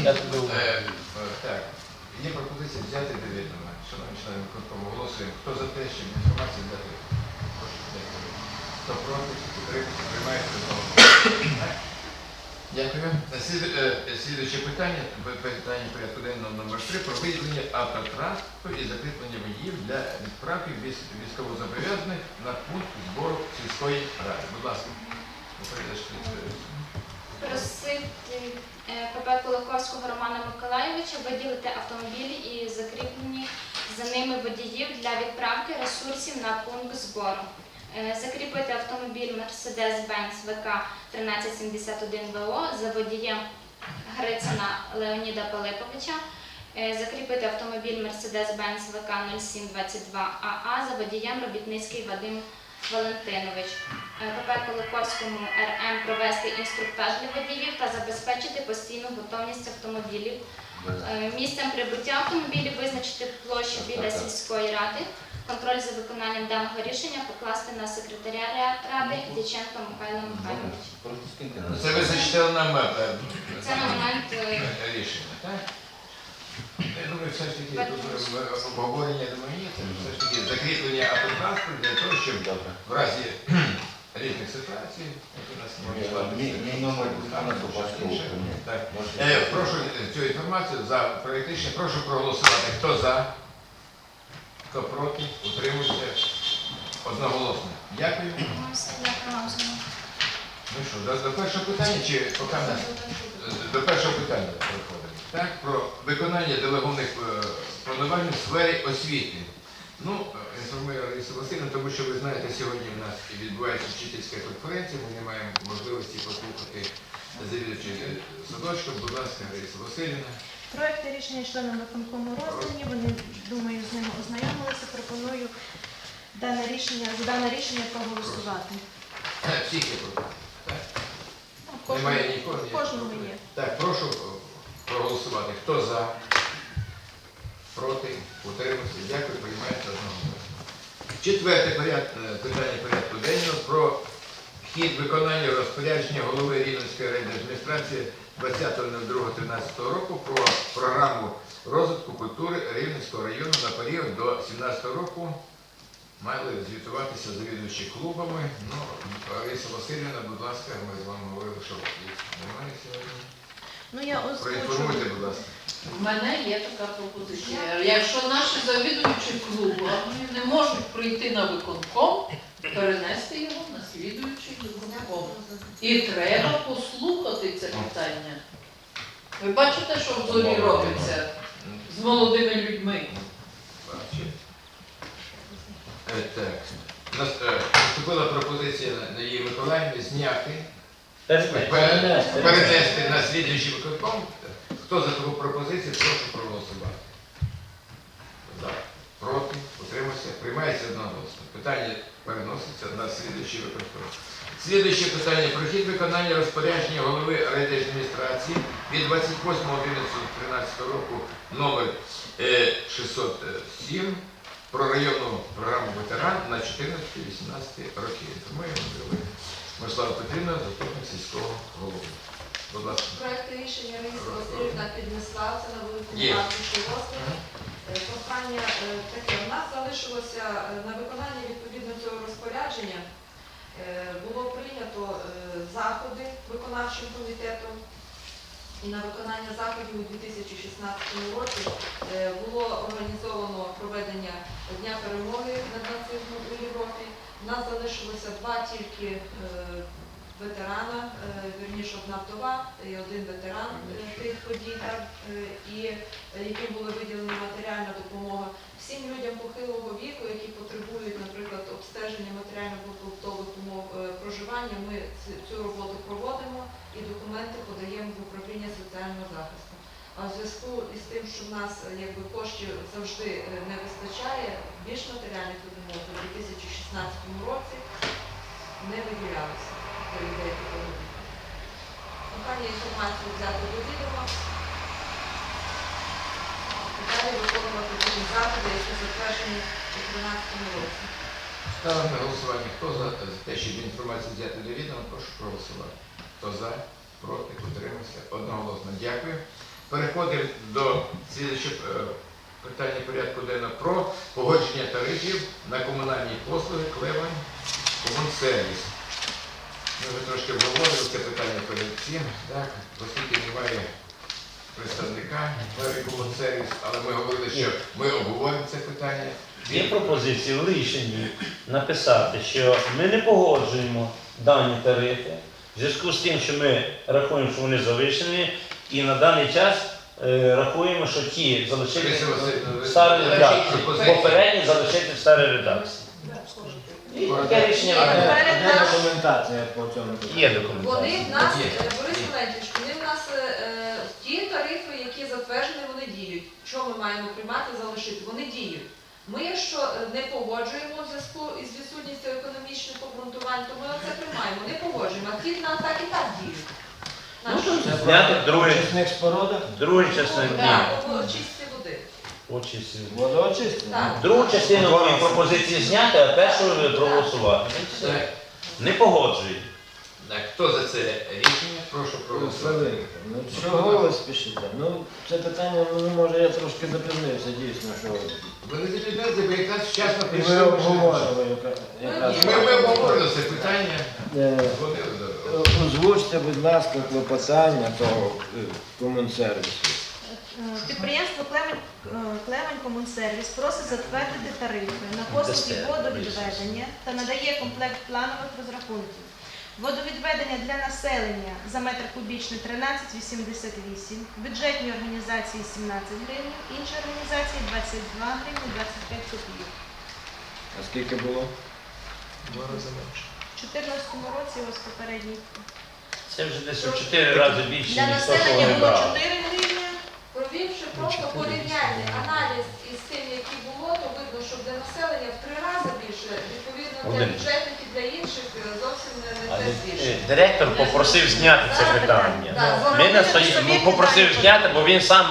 Я. Е, е, Так, є пропозиція взяти до відома. Шановні члени виконкому, голосуємо. Хто за те, щоб інформацію взяти? Прошу дякую. Хто проти, утримався, приймається знову. Дякую. Е, е, Слідуюче питання, п- питання порядку денного номер 3 про виділення автотранспорту і закріплення водіїв для відправки військ- військовозобов'язаних на пункт збору сільської ради. Будь ласка, доповідач, е, Просити е, ПП Кулаковського Романа Миколайовича виділити автомобілі і закріплені за ними водіїв для відправки ресурсів на пункт збору. Е, Закріпити автомобіль Mercedes-Benz ВК 1371 ВО за водієм Грицина Леоніда Пилиповича. Е, Закріпити автомобіль Mercedes-Benz ВК 0722 АА за водієм Робітницький Вадим Валентинович. Е, ПП Куликовському РМ провести інструктаж для водіїв та забезпечити постійну готовність автомобілів. Е, Місцем прибуття автомобілів визначити площу біля сільської ради. Контроль за виконанням даного рішення покласти на секретаря ради Дяченко Михайло Михайлович. Це ви зачитали е, Це на момент е, рішення, так? Я думаю, все ж таки тут обговорення думаю, є, це все ж таки закріплення автотранспорту для того, щоб Добре. в разі різних ситуацій, які у нас можуть Мій- мій- мій номер телефону там, побачите інше. управління. Так. Можете Е. Прошу е, цю інформацію за проєкт. Прошу проголосувати. Хто за? Хто проти? Утримується? Одноголосно. Дякую. ну. Ну що, до, до першого питання чи поки нас? До першого питання переходимо. Так, про виконання делегованих е, повноважень в сфері освіти. Ну, е, інформую Ларису Васильівну, тому що ви знаєте, сьогодні в нас відбувається вчительська конференція, ми не маємо можливості послухати завідувача садочком. Будь ласка, Лариса Васильівна. Проекти рішення членам виконкому роздані. Вони, думаю, з ними ознайомилися. Пропоную дане рішення, за дане рішення проголосувати. Е, Всіх є проти. Ну, Немає нікого. кожного є. Так, прошу е, проголосувати. Хто за? Проти? Утримався? Дякую, приймається одного. Четверте е, питання порядку денного про хід виконання розпорядження голови Рівненської райдержадміністрації 20.02.13 року про програму розвитку культури Рівненського району на період до 2017 року. Мали звітуватися завідувачі клубами. Ну, Лариса Васильівна, будь ласка, ми з вами говорили, що їх немає сьогодні. Ну я Проінформуйте, озвучу. будь ласка. У мене є така пропозиція. Якщо наші завідуючі клубу не можуть прийти на виконком, перенести його на слідуючий виконком. І треба послухати це питання. Ви бачите, що в зорі робиться з молодими людьми? Бачите. Е, Так. У нас е, поступила пропозиція на- на її Миколаївні зняти, пер- перенести на слідуючий виконком. Хто за таку пропозицію, прошу проголосувати. За. Проти, утримався, приймається одноголосно. Питання переноситься на слідуючий виконком. Слідуюче питання про хід виконання розпорядження голови райдержадміністрації від 28.11.13 року номер е, 607 про районну програму ветеран на 14-18 роки. Інформує Мирослава Петрівна, заступник сільського голови. Будь ласка. Проект рішення Раїса Васильівна піднесла це на великому Є. аркуші розгляду. Е, Прохання е, таке, у нас залишилося е, на виконання відповідно цього розпорядження. е, Було прийнято е, заходи виконавчим комітетом. І на виконання заходів у 2016 році е, було організовано проведення Дня перемоги над нацизмом у Європі. У нас залишилося два тільки е, ветерана, е, вірніше одна вдова і один ветеран е, тих подій, і яким була виділена матеріальна допомога всім людям похилого віку, які потребують, наприклад, обстеження матеріально-побутових умов проживання. Ми цю роботу проводимо і документи подаємо в управління соціального захисту. А в зв'язку із тим, що в нас е, якби коштів завжди е, не вистачає, більш матеріальних допомог у 2016 році не виділялося для людей віку. Інформацію взяти до відома. Далі виконувати ті заходи, які затверджені у 2013 році. Ставимо на голосування. Хто за те, щоб інформацію взяти до відома, прошу проголосувати. Хто за, проти, утримався. Одноголосно. Дякую. Переходимо до слідчого е, питання порядку денного про погодження тарифів на комунальні послуги Клевань Комунсервіс. Ми вже трошки обговорили це питання перед так, оскільки немає представника Клевань Комунсервіс, але ми говорили, що ми обговоримо це питання. Є пропозиція в рішенні написати, що ми не погоджуємо дані тарифи в зв'язку з тим, що ми рахуємо, що вони завищені, і на даний час е, рахуємо, що ті залишилися в старій редакції, попередні залишити в старій редакції. І таке рішення Де документація по цьому питанню? є Вони в нас, е, Борис Валентійович, вони в нас е, е, ті тарифи, які затверджені, вони діють. Що ми маємо приймати, залишити? Вони діють. Ми, якщо е, не погоджуємо в зв'язку із відсутністю економічних обґрунтувань, то ми це приймаємо, не погоджуємо. А ті нам так і так діють. Зняти друге. очисних спорудах? Другу частину. Так, по очистці води. Очі сі- Водоочисних? Так. Другу частину мої пропозиції зняти, а першу проголосувати. Так, Не погоджують. так, хто за це рішення? Прошу проголосувати. Славик, Ну чого ви спішите? Ну це питання, ну може я трошки запізнився, дійсно, що Ви не запізнилися, бо якраз вчасно і прийшли. ви обговорили яка- якраз. І ми, ми обговорили це питання. Е, Згодили Озвучте, будь ласка, клопотання того е, комунсервісу. Підприємство Клемень, е, Клемень Комунсервіс просить затвердити тарифи на послуги водовідведення та надає комплект планових розрахунків. Водовідведення для населення за метр кубічний 13,88, бюджетні організації 17 гривень, інші організації 22 гривні 25 копійок. А скільки було? У 2014 році ось попередній Це вже десь у 4 рази більше, для ніж населення вони було брали. 4 гривні. Провівши просто порівняльний аналіз із тим, які було, то видно, що для населення в три рази більше, відповідно для Один. бюджетників, для інших е, зовсім не, не Але те е, збільшення. директор попросив зняти це питання. Так, Ми настоїмо, собі попросив зняти, бо він сам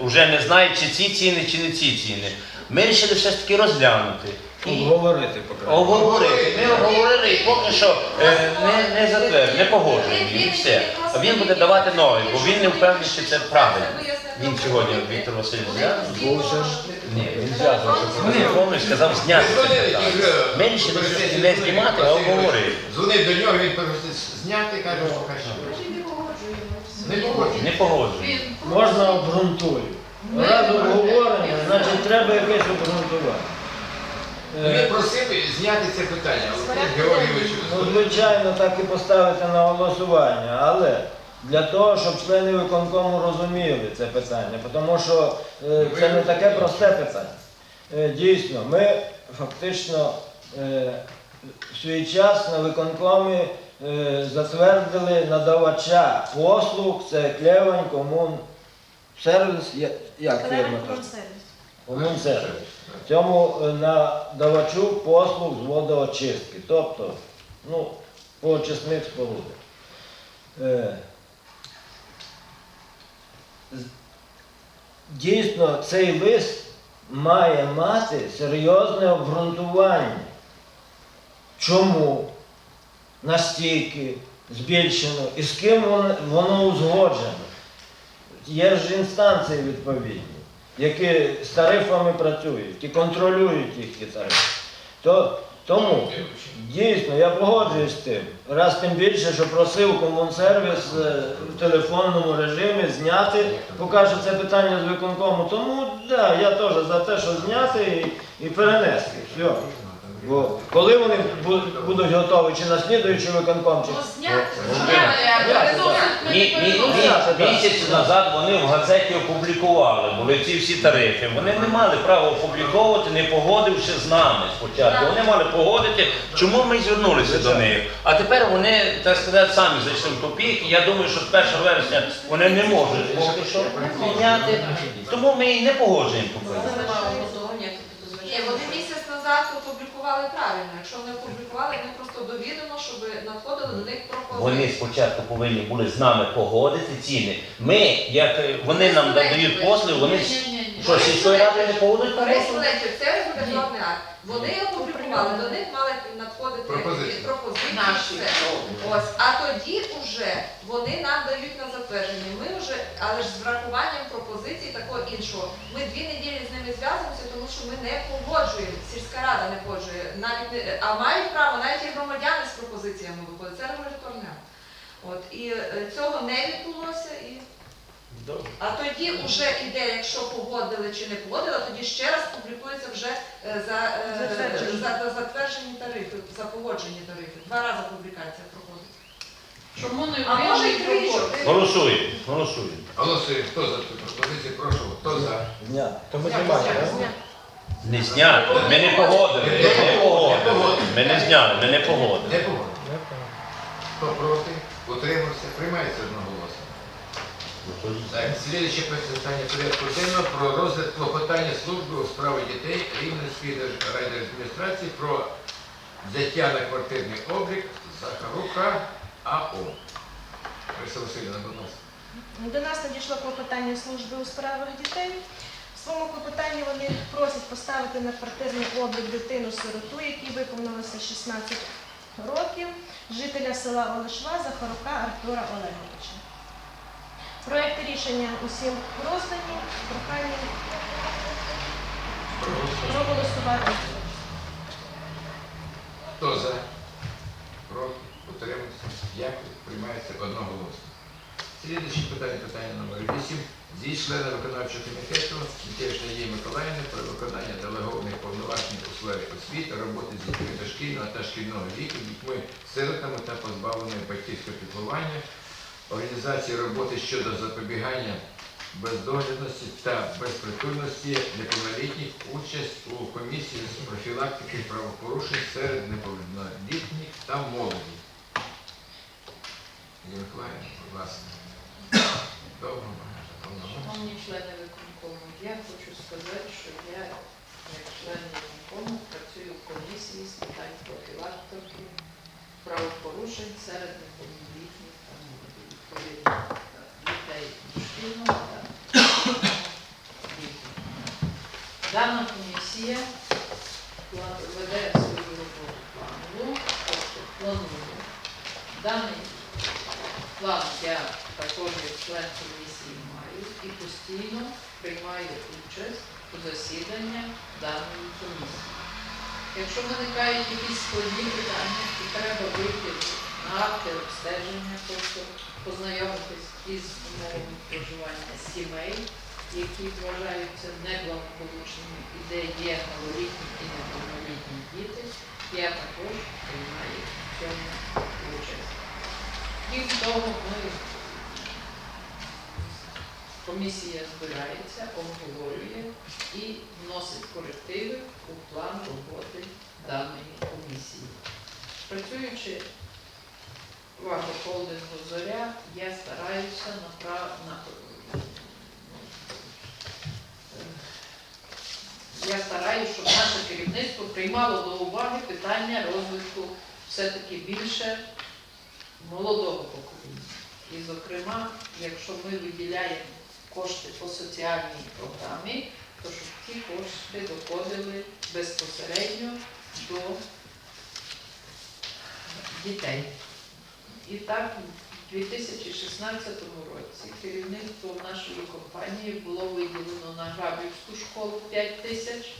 вже не знає, чи ці ціни, чи не ці ціни. Ми вирішили все ж таки розглянути. Обговорити поки. обговорити. Ми обговорили і поки що е, не, не затвердили, не погоджуємо. І все. А він буде давати новий, бо він не впевнений, що це правильно. Він сьогодні, Віктор Васильович, взяв. Ні, він зв'язувався по телефону і сказав зняти це питання. Таки не знімати, а обговорити. Дзвонив до нього, він просить зняти, каже, що хай. Не погоджує. Не погоджуємо. Можна обґрунтую. Раз обговорення, значить треба якесь обґрунтування. Ну, Він Е, зняти це питання. Олексій Георгійович, Ну, звичайно, так і поставити на голосування, але для того, щоб члени виконкому розуміли це питання, тому що е, це не таке просте питання. Е, Дійсно, ми фактично е, в свій час на виконкомі е, затвердили надавача послуг, це Клевань, комун, сервіс, я- як фірма Клемень кажуть? Комунсервіс. Цьому е, надавачу послуг з водоочистки, тобто ну, по очисних спорудах. Е, Дійсно, цей лист має мати серйозне обґрунтування. Чому настільки збільшено і з ким воно узгоджено? Є ж інстанції відповідні, які з тарифами працюють і контролюють їх ті тарифи. То, тому дійсно я погоджуюсь з тим. Раз тим більше, що просив комунсервіс е, в телефонному режимі зняти, покаже це питання з виконкому. Тому да, я теж за те, що зняти і, і перенести. Все. Бо коли вони бу- будуть готові, чи на слідуючий виконком, чи Мі- мі- мі- Місяць назад вони в газеті опублікували, були ці всі тарифи. Вони не мали права опубліковувати, не погодивши з нами спочатку. Вони мали погодити, чому ми й звернулися до них. А тепер вони, так сказати, самі зайшли в тупік. І Я думаю, що з 1 вересня вони не можуть поки що підняти. Тому ми і не погоджуємо поки. Ні, вони місяць назад опублікували правильно. Якщо вони опублікували, вони просто довідомо, щоб надходили до них пропозиції. Вони спочатку повинні були з нами погодити ціни. Ми, як е, вони нам дають послуги, вони. Що сільської ради не Борис послуги? Валентійович, це регуляторний акт. Вони опублікували, до них мали надходити Пропозиції. пропозиції. Наші. все. Ось, а тоді вже вони нам дають на затвердження. Ми вже, але ж з врахуванням пропозицій такого іншого. Ми дві неділі з ними зв'язуємося, тому що ми не погоджуємо, сільська рада не погоджує, навіть не, а мають право навіть і громадяни з пропозиціями виходять. Це регуляторне. От і е, цього не відбулося і. А тоді вже іде, якщо погодили чи не погодили, тоді ще раз публікується вже е, за, е, Затверджені. за, за затверджені тарифи, за погоджені тарифи. Два рази публікація проходить. Чому не А може тричі. пропозиції? Голосуємо, голосуємо. Голосуємо. Хто за цю пропозицію? Прошу. Хто за? Дня. То ми знімаємо, так? Не зняти. Ми не погодили. Ми не погодили. Ми не зняли, ми не погодили. Не погодили. Хто проти? Утримався? Приймається одноголосно. Так, слідуюче питання порядку денного про розгляд клопотання служби у справи дітей Рівненської держ- райдержадміністрації про взяття на квартирний облік Захарука АО. Лариса Васильівна, будь ласка. До нас надійшло клопотання служби у справах дітей. В своєму клопотанні вони просять поставити на квартирний облік дитину-сироту, якій виповнилося 16 років, жителя села Олешва Захарука Артура Олеговича. Проекти рішення усім роздані. Прохання проголосувати. Хто за? Проти? Утримався? Дякую. Приймається одноголосно. Слідуюче питання, питання номер 8. Зі члена виконавчого комітету Мітєшної Є Миколаївни про виконання делегованих повноважень у сфері освіти, роботи з дітьми дошкільного та шкільного віку, дітьми сиротами та позбавленими батьківського піклування, організації роботи щодо запобігання бездоглядності та безпритульності неповнолітніх, участь у комісії з профілактики правопорушень серед неповнолітніх та молоді. Миколаївна, будь ласка. Довго. Шановні члени виконкому, я хочу сказати, що я, як член виконкому, працюю в комісії з питань профілактики правопорушень серед неповнолітніх Дана комісія веде свою роботу планово, тобто планує. Даний план я також як член комісії маю і постійно приймаю участь у засіданнях даної комісії. Якщо виникають якісь складні питання, то треба вийти акти обстеження, тобто познайомитись із умовами проживання сімей, які вважаються неблагополучними, і де є малолітні і неповнолітні діти, я також приймаю в цьому участь. Крім того, ми комісія збирається, обговорює і вносить корективи у план роботи даної комісії. Працюючи агрохолдингу Зоря, я стараюся направ... на... Я стараюся, щоб наше керівництво приймало до уваги питання розвитку все-таки більше молодого покоління. І, зокрема, якщо ми виділяємо кошти по соціальній програмі, то щоб ці кошти доходили безпосередньо до дітей. І так, у 2016 році керівництво нашої компанії було виділено на Грабівську школу 5 тисяч,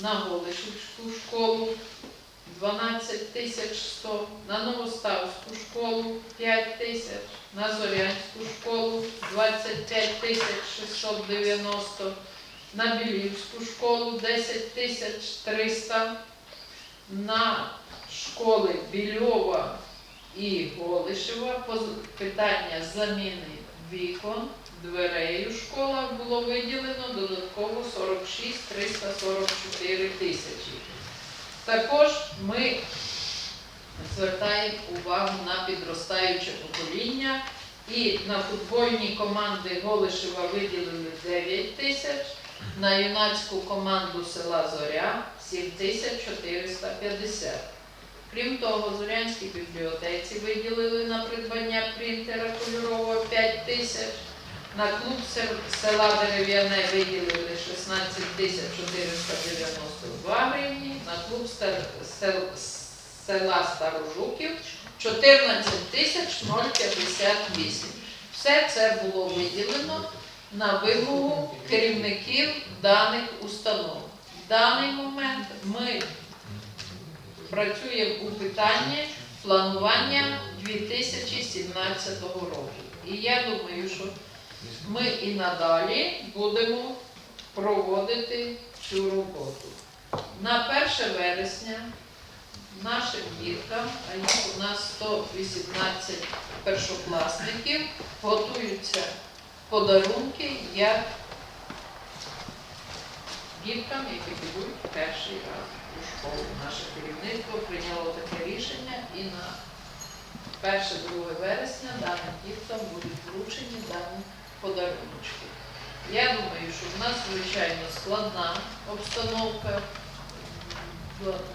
на Голишівську школу 12 тисяч 100, на Новоставську школу 5 тисяч, на Зорянську школу 25 тисяч 690, на Білівську школу 10 тисяч 300, на школи Більова і Голишева питання заміни вікон, дверей у школах було виділено додатково 46 344 тисячі. Також ми звертаємо увагу на підростаюче покоління і на футбольні команди Голишева виділили 9 тисяч, на юнацьку команду села Зоря 7450. Крім того, Зорянській бібліотеці виділили на придбання принтера кольорового 5 тисяч. На клуб села Дерев'яне виділили 16 тисяч 492 гривні, на клуб села Старожуків 14 тисяч 058. Все це було виділено на вимогу керівників даних установ. В даний момент ми працюємо у питанні планування 2017 року. І я думаю, що ми і надалі будемо проводити цю роботу. На 1 вересня нашим діткам, а їх у нас 118 першокласників, готуються подарунки як діткам, які підуть перший раз у. Наше керівництво прийняло таке рішення і на 1-2 вересня даним діткам будуть вручені дані подарунки. Я думаю, що в нас, звичайно, складна обстановка.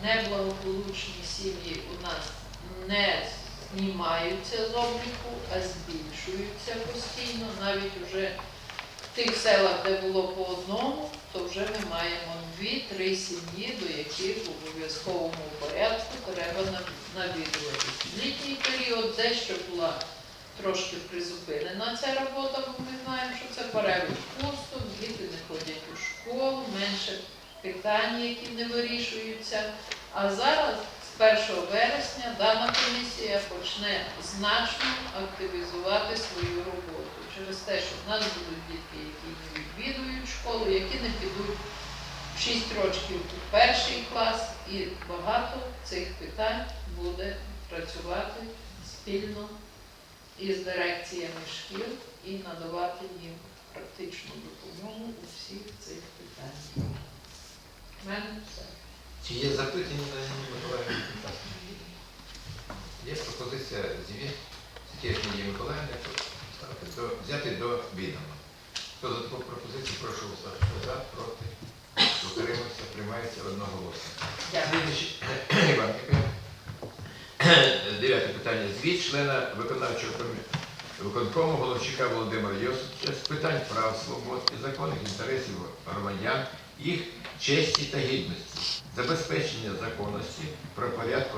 Неблагополучні сім'ї у нас не знімаються з обліку, а збільшуються постійно. Навіть вже в тих селах, де було по одному, то вже ми маємо дві-три сім'ї, до яких в обов'язковому порядку треба нав- навідуватись. Літній період дещо була трошки призупинена ця робота, бо ми знаємо, що це перевід пусто, діти не ходять у школу, менше питань, які не вирішуються. А зараз, з 1 вересня, дана комісія почне значно активізувати свою роботу через те, що в нас будуть дітки, які не відвідують школу, які не підуть 6 років у перший клас, і багато цих питань буде працювати спільно із дирекціями шкіл і надавати їм практичну допомогу у всіх цих питаннях. У мене все. Чи є запитання на Ніні Миколаївні? Є пропозиція Сітєш Ніні Миколаївни взяти до відома. Хто за таку пропозицію, прошу. За, проти, утримався, приймається одноголосно. Іван. Дев'яте питання. Звіт члена виконавчого виконкому Головчика Володимира Йосиповича з питань прав, свобод і законних інтересів громадян, їх честі та гідності, забезпечення законності, про порядку